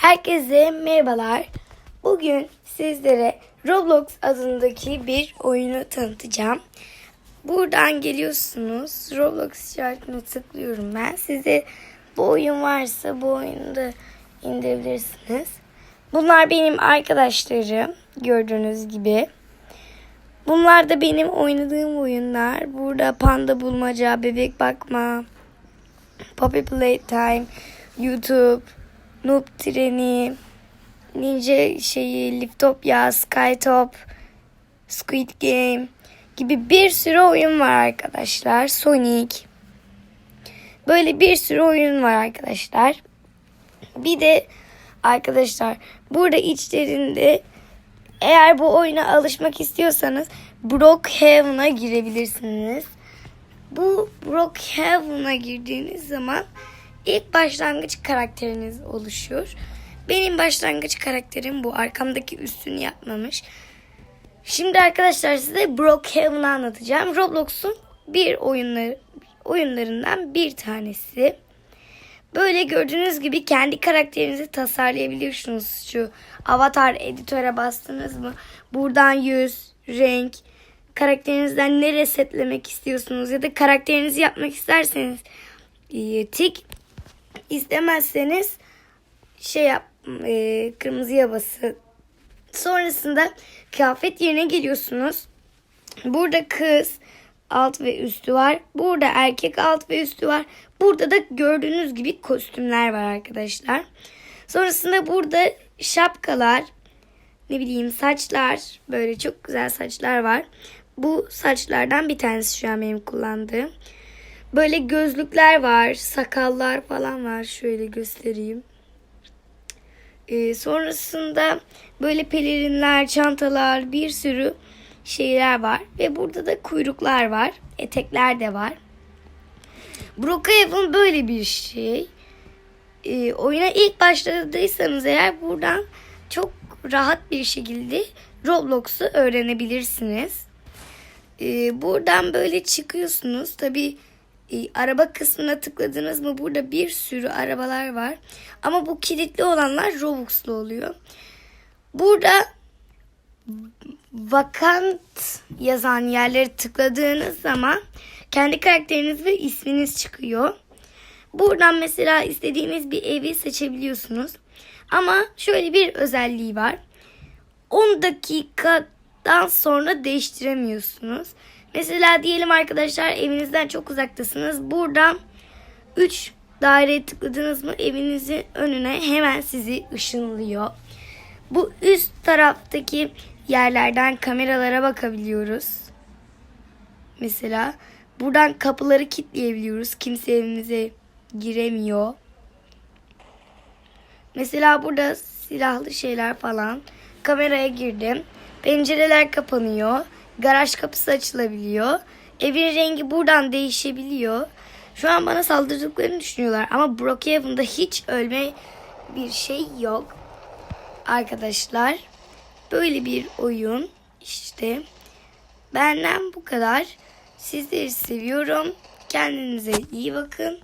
Herkese merhabalar. Bugün sizlere Roblox adındaki bir oyunu tanıtacağım. Buradan geliyorsunuz. Roblox işaretine tıklıyorum ben. Size bu oyun varsa bu oyunu da indirebilirsiniz. Bunlar benim arkadaşlarım. Gördüğünüz gibi. Bunlar da benim oynadığım oyunlar. Burada panda bulmaca, bebek bakma, Poppy Playtime, YouTube, Noob Treni, Ninja şeyi, Liftopia, Skytop, Squid Game gibi bir sürü oyun var arkadaşlar. Sonic. Böyle bir sürü oyun var arkadaşlar. Bir de arkadaşlar burada içlerinde eğer bu oyuna alışmak istiyorsanız Brookhaven'a girebilirsiniz. Bu Brookhaven'a girdiğiniz zaman ilk başlangıç karakteriniz oluşuyor. Benim başlangıç karakterim bu. Arkamdaki üstünü yapmamış. Şimdi arkadaşlar size Brookhaven'ı anlatacağım. Roblox'un bir oyunları, oyunlarından bir tanesi. Böyle gördüğünüz gibi kendi karakterinizi tasarlayabiliyorsunuz. Şu avatar editöre bastınız mı? Buradan yüz, renk, karakterinizden ne resetlemek istiyorsunuz ya da karakterinizi yapmak isterseniz e, tik istemezseniz şey yap e, kırmızıya basın. Sonrasında kıyafet yerine geliyorsunuz. Burada kız alt ve üstü var. Burada erkek alt ve üstü var. Burada da gördüğünüz gibi kostümler var arkadaşlar. Sonrasında burada şapkalar, ne bileyim saçlar, böyle çok güzel saçlar var. Bu saçlardan bir tanesi şu an benim kullandığım. Böyle gözlükler var, sakallar falan var. Şöyle göstereyim. Ee, sonrasında böyle pelerinler, çantalar, bir sürü şeyler var. Ve burada da kuyruklar var. Etekler de var. Brookhaven böyle bir şey. Ee, oyuna ilk başladıysanız eğer buradan çok rahat bir şekilde Roblox'u öğrenebilirsiniz. Ee, buradan böyle çıkıyorsunuz. Tabi araba kısmına tıkladınız mı burada bir sürü arabalar var. Ama bu kilitli olanlar Robux'lu oluyor. Burada vakant yazan yerleri tıkladığınız zaman kendi karakteriniz ve isminiz çıkıyor. Buradan mesela istediğiniz bir evi seçebiliyorsunuz. Ama şöyle bir özelliği var. 10 dakikadan sonra değiştiremiyorsunuz. Mesela diyelim arkadaşlar evinizden çok uzaktasınız. Buradan 3 daireye tıkladınız mı evinizin önüne hemen sizi ışınlıyor. Bu üst taraftaki yerlerden kameralara bakabiliyoruz. Mesela buradan kapıları kilitleyebiliyoruz. Kimse evimize giremiyor. Mesela burada silahlı şeyler falan. Kameraya girdim. Pencereler kapanıyor. Garaj kapısı açılabiliyor. Evin rengi buradan değişebiliyor. Şu an bana saldırdıklarını düşünüyorlar. Ama Brookhaven'da hiç ölme bir şey yok. Arkadaşlar böyle bir oyun işte. Benden bu kadar. Sizleri seviyorum. Kendinize iyi bakın.